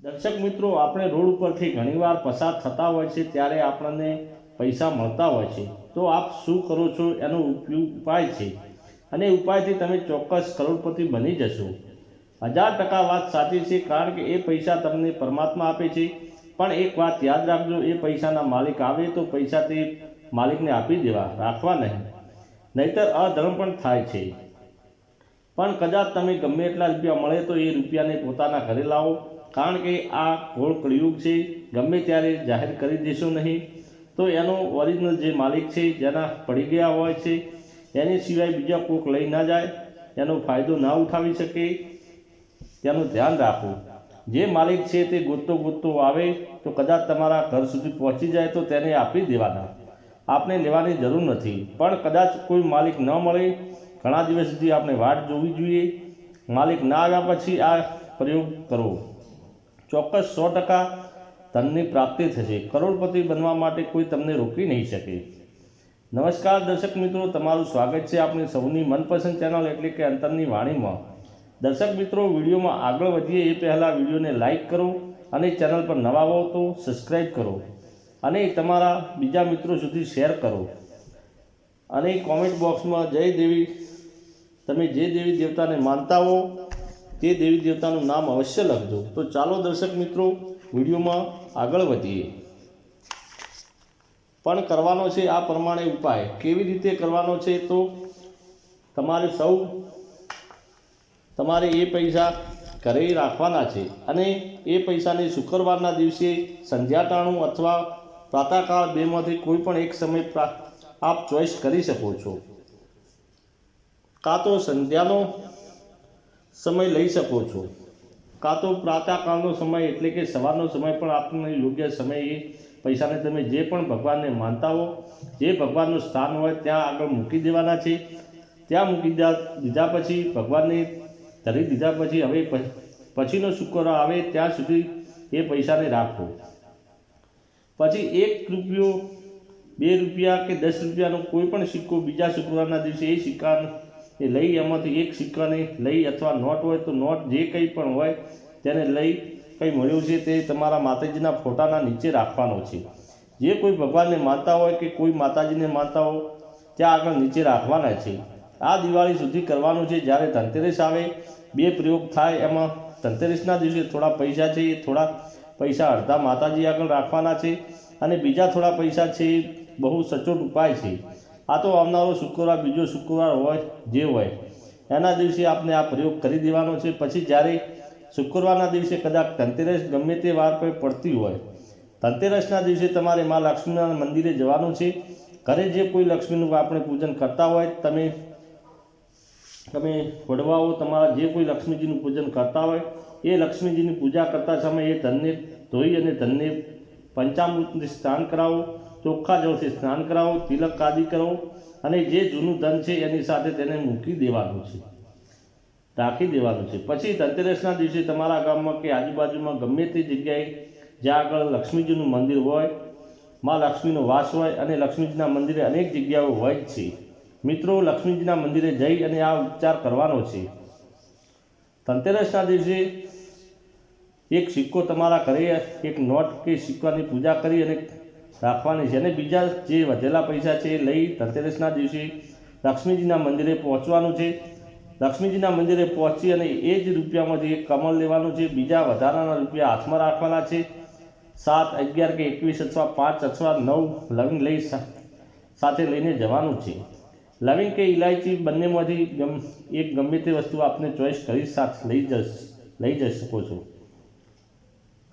દર્શક મિત્રો, આપણે રોડ ઉપરથી ઘણીવાર પસાર થતા હોય છે, ત્યારે આપણને પૈસા મળતા હોય છે. તો આપ શું કરો છો? એનો ઉપાય છે. અને ઉપાયથી તમે ચોક્કસ કરોડપતિ બની જશો. હજાર ટકા વાત સાચી છે, કારણ કે એ પૈસા તમને પરમાત્મા આપે છે. પણ એક વાત યાદ રાખજો, એ પૈસાના માલિક આવે તો પૈસા તે માલિકને આપી દેવા, રાખવા નહીં. નહીતર અધર્મ પણ થાય છે. પણ કદાચ તમે ગમે એટલા રૂપિયા મળે તો એ રૂપિયાને પોતાના ઘરે લાવો. કારણ કે આ ઘોળ કળિયુગ છે, ગમે ત્યારે જાહેર કરી દેશો નહીં, તો એનો ઓરિજિનલ જે માલિક છે, જેના પડી ગયા હોય છે, એની સિવાય બીજા કોક લઈ ના જાય, એનો ફાયદો ના ઉઠાવી શકે. તેનું ધ્યાન રાખો. જે માલિક છે તે ગોતતો ગોતતો આવે, તો કદાચ તમારા ઘર સુધી પહોંચી જાય, તો તેને આપી દેવાના. આપણે લેવાની જરૂર નથી. પણ કદાચ કોઈ માલિક ન મળે, ઘણા દિવસ સુધી આપણે વાટ જોવી જોઈએ. માલિક ના આવ્યા પછી આ પ્રયોગ કરો. ચોક્કસ સો ટકા ધનની પ્રાપ્તિ થશે. કરોડપતિ બનવા માટે કોઈ તમને રોકી નહીં શકે. નમસ્કાર દર્શક મિત્રો, તમારું સ્વાગત છે આપણી સૌની મનપસંદ ચેનલ એટલે કે અંતરની વાણીમાં. દર્શક મિત્રો, વિડીયોમાં આગળ વધીએ એ પહેલાં વિડીયોને લાઇક કરો અને ચેનલ પર નવા હો તો સબસ્ક્રાઈબ કરો અને તમારા બીજા મિત્રો સુધી શેર કરો. અને કોમેન્ટ બોક્સમાં જય દેવી, તમે જે દેવી દેવતાને માનતા હો તે દેવી દેવતાનું નામ અવશ્ય લખજો. તો ચાલો દર્શક મિત્રો, વિડીયોમાં આગળ વધીએ. પણ કરવાનો છે આ પ્રમાણે ઉપાય. કેવી રીતે કરવાનો છે તો તમારે સૌ, તમારે એ પૈસા ઘરે રાખવાના છે અને એ પૈસાને શુક્રવારના દિવસે સંધ્યાટાણું અથવા પ્રાતઃકાળ બેમાંથી કોઈ પણ એક સમય આપ ચોઈસ કરી શકો છો. કાં તો સંધ્યાનો સમય લઈ શકો છો. કાં તો પ્રાતઃકાળનો સમય, એટલે કે સવારનો સમય પણ આપણને યોગ્ય સમય એ પૈસાને તમે જે પણ ભગવાનને માનતા હો, જે ભગવાનનું સ્થાન હોય ત્યાં આગળ મૂકી દેવાના છે. ત્યાં મૂકી દીધા પછી ભગવાનને ધરી દીધા પછી હવે પછીનો શુક્ર આવે ત્યાં સુધી એ પૈસાને રાખો. પછી એક રૂપિયો, બે રૂપિયા કે દસ રૂપિયાનો કોઈ પણ સિક્કો બીજા શુક્રવારના દિવસે એ સિક્કાને એ લઈ એમાંથી એક સિક્કાને લઈ અથવા નોટ હોય તો નોટ જે કંઈ પણ હોય તેને લઈ કંઈ મળ્યું છે તે તમારા માતાજીના ફોટાના નીચે રાખવાનો છે. જે કોઈ ભગવાનને માનતા હોય કે કોઈ માતાજીને માનતા હોય, ત્યાં આગળ નીચે રાખવાના છે. આ દિવાળી સુધી કરવાનું છે. જ્યારે ધનતેરસ આવે, બે પ્રયોગ થાય. એમાં ધનતેરસના દિવસે થોડા પૈસા છે એ થોડા પૈસા અડધા માતાજી આગળ રાખવાના છે અને બીજા થોડા પૈસા છે, એ બહુ સચોટ ઉપાય છે. આ તો આવનારો શુક્રવાર, બીજો શુક્રવાર હોય, જે હોય. એના દિવસે આપણે આ પ્રયોગ કરી દેવાનો છે. પછી જ્યારે શુક્રવારના દિવસે કદાચ ધનતેરસ ગમે તે વાર પર પડતી હોય, ધનતેરસના દિવસે તમારે મા લક્ષ્મીના મંદિરે જવાનું છે. ઘરે જે કોઈ લક્ષ્મીનું આપણે પૂજન કરતા હોય, તમે તમે વડવાઓ, તમારા જે કોઈ લક્ષ્મીજીનું પૂજન કરતા હોય, એ લક્ષ્મીજીની પૂજા કરતા સમયે એ ધનને ધોઈ અને ધનને પંચામૃતને સ્નાન કરાવો. ચોખ્ખા જળથી સ્નાન કરાવો, તિલક આદિ કરો અને જે જૂનું ધન છે એની સાથે તેને મૂકી દેવાનું છે. રાખી દેવાનું છે. પછી ધનતેરસના દિવસે તમારા ગામમાં કે આજુબાજુમાં ગમે તે જગ્યાએ જ્યાં આગળ લક્ષ્મીજીનું મંદિર હોય, માં લક્ષ્મીનો વાસ હોય અને લક્ષ્મીજીના મંદિરે અનેક જગ્યાઓ હોય જ છે. મિત્રો, લક્ષ્મીજીના મંદિરે જઈ અને આ ઉપચાર કરવાનો છે. ધનતેરસના દિવસે એક સિક્કો તમારા ઘરે, એક નોટ કે સિક્કાની પૂજા કરી અને રાખવાની છે અને બીજા જે વધેલા પૈસા છે લઈ ધનતેરસના દિવસે લક્ષ્મીજીના મંદિરે પહોંચવાનું છે. લક્ષ્મીજીના મંદિરે પહોંચી અને એ જ રૂપિયામાંથી એક કમળ લેવાનું છે. બીજા વધારાના રૂપિયા હાથમાં રાખવાના છે. સાત, અગિયાર કે એકવીસ અથવા પાંચ અથવા નવ લવિંગ લઈ સાથે લઈને જવાનું છે. લવિંગ કે ઇલાયચી બંનેમાંથી ગમ, એક ગમે તે વસ્તુ આપને ચોઈસ કરી સાથે લઈ જશ, લઈ જઈ શકો છો.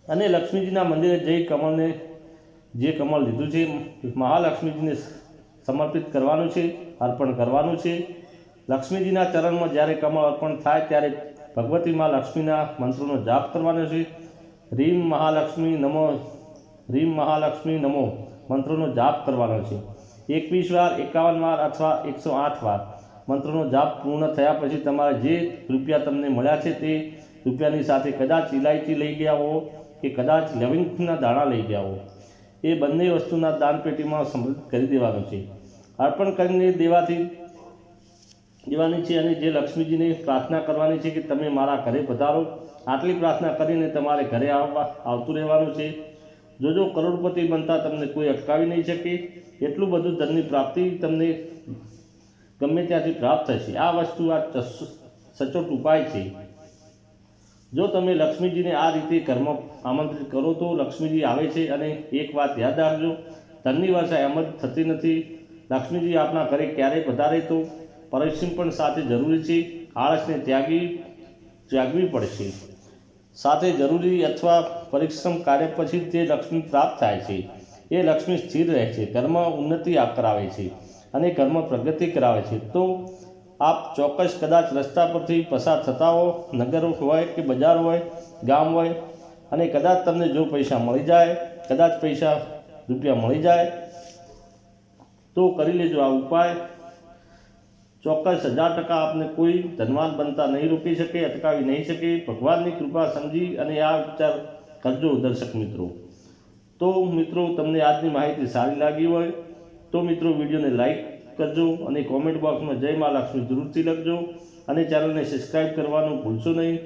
અને લક્ષ્મીજીના મંદિરે જઈ કમળને જે કમળ લીધું છે, મહાલક્ષ્મીજીને સમર્પિત કરવાનું છે, અર્પણ કરવાનું છે. લક્ષ્મીજીના ચરણમાં જ્યારે કમળ અર્પણ થાય ત્યારે ભગવતી મા લક્ષ્મીના મંત્રોનો જાપ કરવાનો છે. રીમ મહાલક્ષ્મી નમો, રીમ મહાલક્ષ્મી નમો મંત્રોનો જાપ કરવાનો છે. એકવીસ વાર, એકાવન વાર અથવા એકસો આઠ વાર મંત્રોનો જાપ પૂર્ણ થયા પછી તમારે જે રૂપિયા તમને મળ્યા છે તે રૂપિયાની સાથે કદાચ ઇલાયચી લઈ ગયા હો કે કદાચ લવિંગના દાણા લઈ ગયા હો. એ બંને વસ્તુના દાનપેટીમાં સમૃદ્ધ કરી દેવાનું છે. અર્પણ કરીને દેવાથી દેવાની છે અને જે લક્ષ્મીજીને પ્રાર્થના કરવાની છે કે તમે મારા ઘરે પધારો. આટલી પ્રાર્થના કરીને તમારે ઘરે આવવા, આવતું રહેવાનું છે. જો જો કરોડપતિ બનતા તમને કોઈ અટકાવી નહીં શકે. એટલું બધું ધનની પ્રાપ્તિ તમને ગમે ત્યાંથી પ્રાપ્ત થશે. આ વસ્તુ આ સચોટ ઉપાય છે. જો તમે લક્ષ્મીજીને આ રીતે કર્મ આમંત્રિત કરો તો લક્ષ્મીજી આવે છે અને એક વાત યાદ રાખજો, ધનની વર્ષા એમ જ થતી નથી. લક્ષ્મીજી આપણા ઘરે ક્યારેય વધારે તો પરિશ્રમ પણ સાથે જરૂરી છે, આળસને ત્યાગી, ત્યાગવી પડશે. સાથે જરૂરી અથવા પરિશ્રમ કાર્ય પછી તે લક્ષ્મી પ્રાપ્ત થાય છે. એ લક્ષ્મી સ્થિર રહે છે ઘરમાં ઉન્નતિ કરાવે છે અને ઘરમાં પ્રગતિ કરાવે છે. તો આપ ચોક્કસ કદાચ રસ્તા પરથી પસાર થતા હો, નગર હોય કે બજાર હોય, ગામ હોય, અને કદાચ તમને જો પૈસા મળી જાય, કદાચ પૈસા રૂપિયા મળી જાય, તો કરી લેજો આ ઉપાય. ચોક્કસ હજાર ટકા આપને કોઈ ધનવાન બનતા નહીં રોકી શકે, અટકાવી નહીં શકે. ભગવાનની કૃપા સમજી અને આ વિચાર કરજો દર્શક મિત્રો. તો મિત્રો, તમને આજની માહિતી સારી લાગી હોય, તો મિત્રો વિડીયોને લાઈક કરજો અને કોમેન્ટ બોક્સમાં જય મા લક્ષ્મી જરૂરથી લખજો અને ચેનલને સબસ્ક્રાઈબ કરવાનું ભૂલશો નહીં.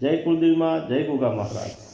જય કુલદેવીમાં જય ગોગા મહારાજ.